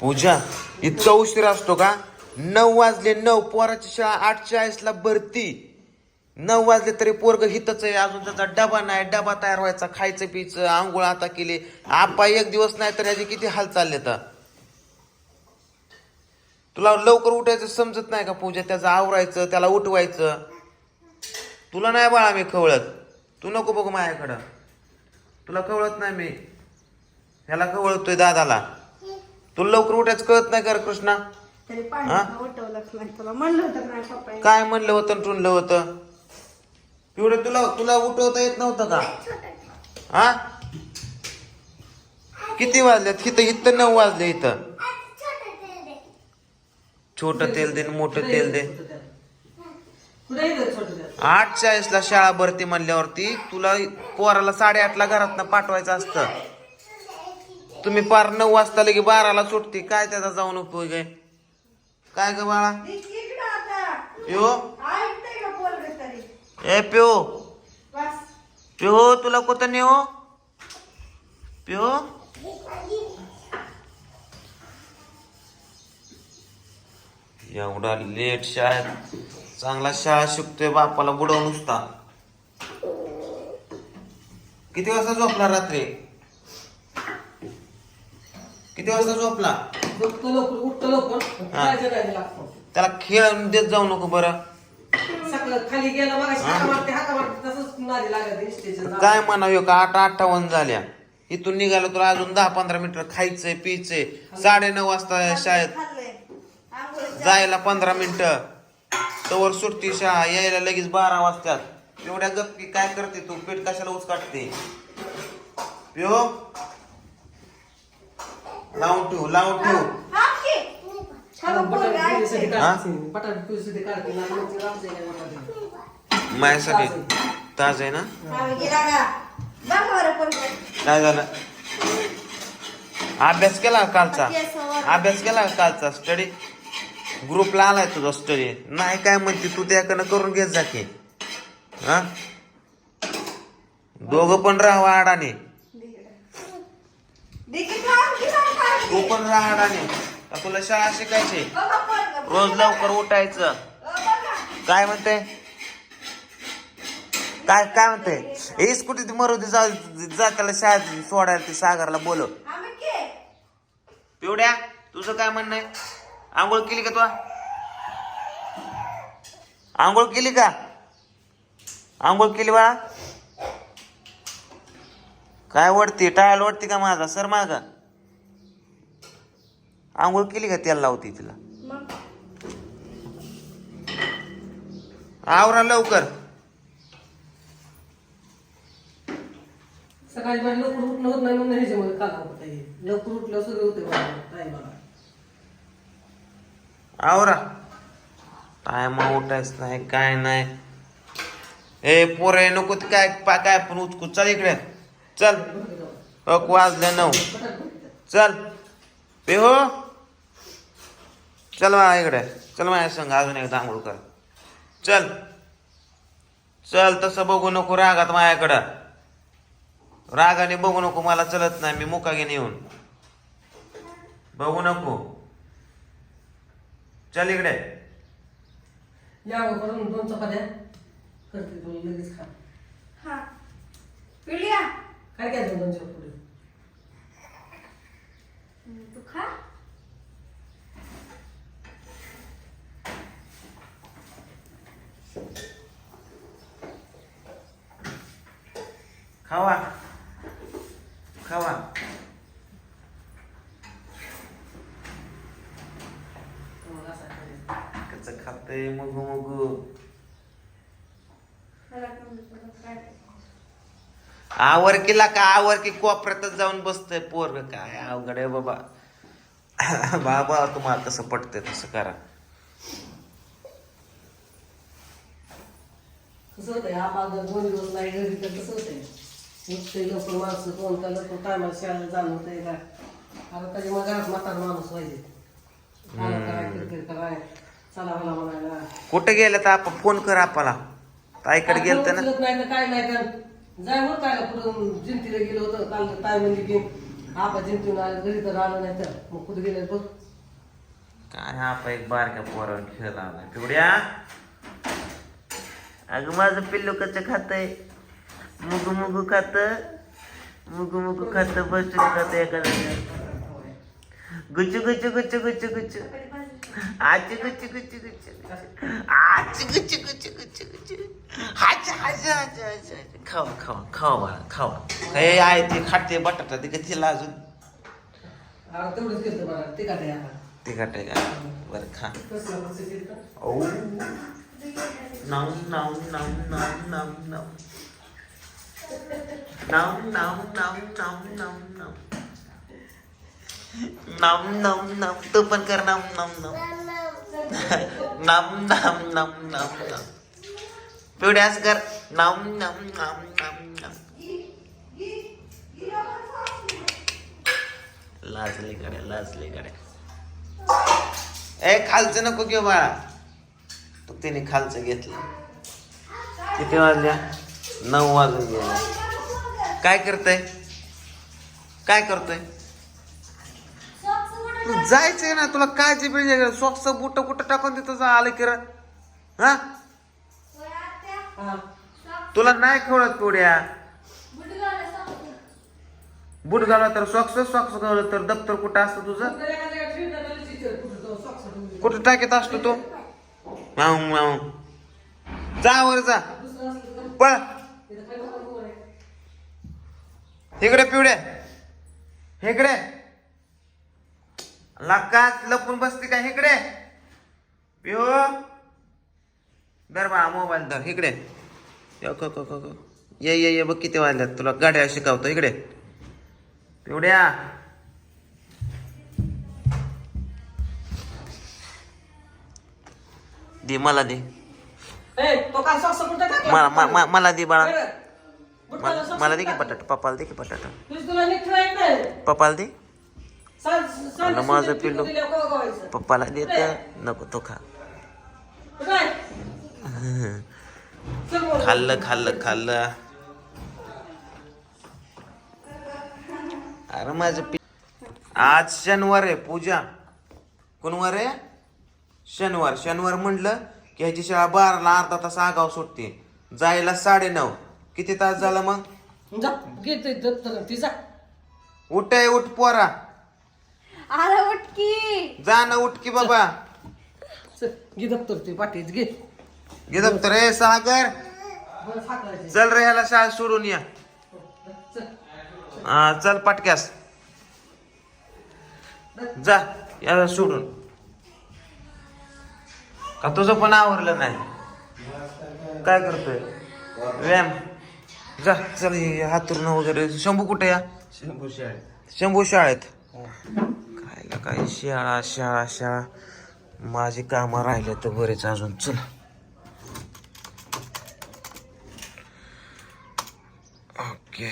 पूजा इतका उशीर असतो का? नऊ वाजले नऊ पोराची शाळा आठ चाळीसला भरती. नऊ वाजले तरी पोरग हितच आहे अजून त्याचा डबा नाही डबा तयार व्हायचा खायचं पियचं आंघोळ आता केली. आपा एक दिवस नाही तर याचे किती हाल चालले तर तुला लवकर उठायचं समजत नाही का पूजा? त्याचं आवरायचं त्याला उठवायचं. तुला नाही बाळा मी खवळत. तू नको बघू माझ्याकडं. तुला कवळत नाही मी. ह्याला कवळतोय दादाला. तुला लवकर उठायचं कळत नाही का रे कृष्णा? तरी हा? पाणी उठवलंच नाही. तुला म्हणलं होतं नाही पप्पा काय म्हणलं होतं आणि टुनलं होतं? एवढं तुला तुला उठवता येत नव्हतं का? हा? किती वाजल्यात? इथं इथं नऊ वाजले इथं. छोट तेल दे मोठं तेल दे? आठ चाळीसला शाळा भरती म्हणल्यावरती तुला पोराला साडेआठला घरातनं पाठवायचं असतं. तुम्ही पार नऊ वाजता लगे बाराला सुटती. काय त्याचा जाऊन उपयोग आहे? काय ग बाळा? तरी? ए पिओ पिओ तुला कुठं नेऊ? पिओ एवढा लेट शाळेत चांगला शाळा शिकतोय बापाला बुडवून नुसता. किती वाजता झोपला रात्री? किती वाजता झोपला? झोपतो लवकर उठतो लवकर. हा. काय जगायला लागतो? त्याला खेळ देत जाऊ नको बरं. खाली गेला मग हाका मारते हाका मारते तसंच नादी लागत स्टेशन काय म्हणावं का आठ अठ्ठावन्न झाल्या. इथून निघालो तर अजून दहा पंधरा मिनिटं खायचंय पियचंय. साडे नऊ वाजता शाळेत जायला पंधरा मिनिटं. तवर सुटती शाळा यायला लगेच बारा वाजतात. एवढ्या गप्पी काय करते तू? पेट कशाला उचकाटते? पिओ लावून ठेव लावून ठेव. हा. माझ्यासाठी ताज आहे. ना? हा. काय झालं? अभ्यास केला का कालचा. अभ्यास केला का कालचा स्टडी ग्रुपला आलाय तुझा स्टडी नाही काय म्हणते तू त्याकडनं करून घेत जा की. हा? दोघं पण राहा अडाने दे की खाऊ, की नाही खाऊ? तू पण राहा अडाने तुला शाळा शिकायची. रोज लवकर उठायचं. काय म्हणते? काय काय म्हणते? हे स्कूटी ती मरुदी जा त्याला शाळेत सोडायला ते सागरला बोलव. पिवड्या तुझं काय म्हणणं आहे? आंघोळ केली का तू? आंघोळ केली का? आंघोळ केली बाळा. काय वडती टाळ वडती का माझा? सर मागा. आंघोळ केली का त्याला लावती तिला? आवरा लवकर. सकाळी बाहेर लवकर उठणं होत नाही म्हणून ह्याच्यामध्ये काला होता. लवकर उठलं सगळं होते टायमाला आवरा. टायमा उठायच नाही काय नाही. ए पोरे नको ते काय पा- काय पण उचकू चल इकडे. चल. अक वाजले नऊ. चल. पे हो? चल मला इकडे. चल माझ्या संग अजून एकदा आंघोळ कर. चल. चल तसं बघू नको रागात माझ्याकडं रागाने बघू नको मला चलत नाही. मी मुकागेने येऊन. बघू नको. चल इकडे. या करून दोन चपात्या. करते तुला लगेच खा. हा. काय काय दोन तू खा खावा. खावा. तुम्हाला असं करायचं. कसं खाते मग मग. मला पण थोडं काय आवर केला का? आवर की कोपऱ्यातच जाऊन बसतोय पोर काय? अवघड आहे बाबा. बाबा तुम्हाला तसं पटतंय तसं करा. कसं होतंय? जर दोन दिवस नाही घरी तर कसं होतंय? उठते लवकर माणसं कोण का लवकर टायमाला शाळेला जाणं होतंय का आता त्याच्या मग घरात म्हातारा माणूस पाहिजे आला काय किरकिर कराय चला मला म्हणायला. कुठे गेलं तर आपण फोन कर आपला. ताईकडे गेलत ना? उचलत नाही तर काय नाही तर. जाय होत काय पुढं जिंतीला गेलो होतं. काल ताई म्हणजे की आपा जिंकून आले घरी तर आलं नाही तर. मग कुठे गेले बघ. काय हा पा एक बारक्या पोरावर खेळ लावलाय. पिवड्या. अगं माझं पिल्लू कसं खातंय? मुगू मुगू खात मुगू मुगू खात बसून खात एखादा गुचू गुचू गुचू गुचू गुचू आची गुचू गुचू गुचू आची गुचू गुचू गुचू गुचू हाच हाच हाच हाच खावा खावा खावा बाळा खावा काय बटाटा ते लाजून ते खाते का? बरं खा. ओ now now now now now now Nom nom nom nom nom nom. Nom nom nom. तू पण कर nom nom nom. Nom nom nom nom nom. पिवड्या असं कर nom nom nom nom nom. लाजली कडे लाजली कडे ए खालचं नको घेऊ बाळा तो तिने खालचं घेतलं किती वाजल्या नऊ वाजून गेले. काय करतय? काय करतोय? जायचंय ना तुला काय जे बिळजे सॉक्स बुट कुठं टाकून तिथं जा आलं की हा? तुला नाही खेळत पुढ्या बूट घालवा तर सॉक्स सॉक्स घालव तर दप्तर कुठं असतं तुझं? कुठं टाकीत असतो तो? जावर जा. पळ. इकडे पिवडे हेकडे लक्कात लपून बसते का इकडे? पिओ बरं बा मोबाईल तर इकडे. ये ये ये बघ किती वाजल्यात. तुला गाड्या शिकवतो इकडे. पिवड्या. दे मला दे. मला दे बाळा. मला मला दे की. बटाटा पप्पाला दे की बटाटा. पप्पाला दे. मला माझं पिल्लू. पप्पाला देत नको तो खा. खाल्लं खाल्लं खाल्लं. अरे माझं पि आज शनिवार आहे पूजा. कोणवार आहे? शनिवार. शनिवार म्हटलं की ह्याची शाळा बाराला अर्धा तास आगाव सुटते. जायला साडे नऊ किती तास झाला मग? जा, घे ते दप्तर, ती जा. उठ आहे, उठ पोरा. आला उठकी जा ना उठ की बाबा. चल, घे दप्तर ते पाठीत घे. घे दप्तर रे सागर. बरं, साखरायचे. चल रे ह्याला शाळा सोडून या. चल. हा, चल पटक्यास. जा याला सोडून. का तुझं पण आवरलं नाही? काय करतोय? व्यायाम. जा चल हे हातरून वगैरे. शंभू कुठे या शंभू शाळेत. शंभू शाळेत. काय काय शाळा शाळा शाळा. माझी कामं राहिले तर बरेच अजून. चल. ओके.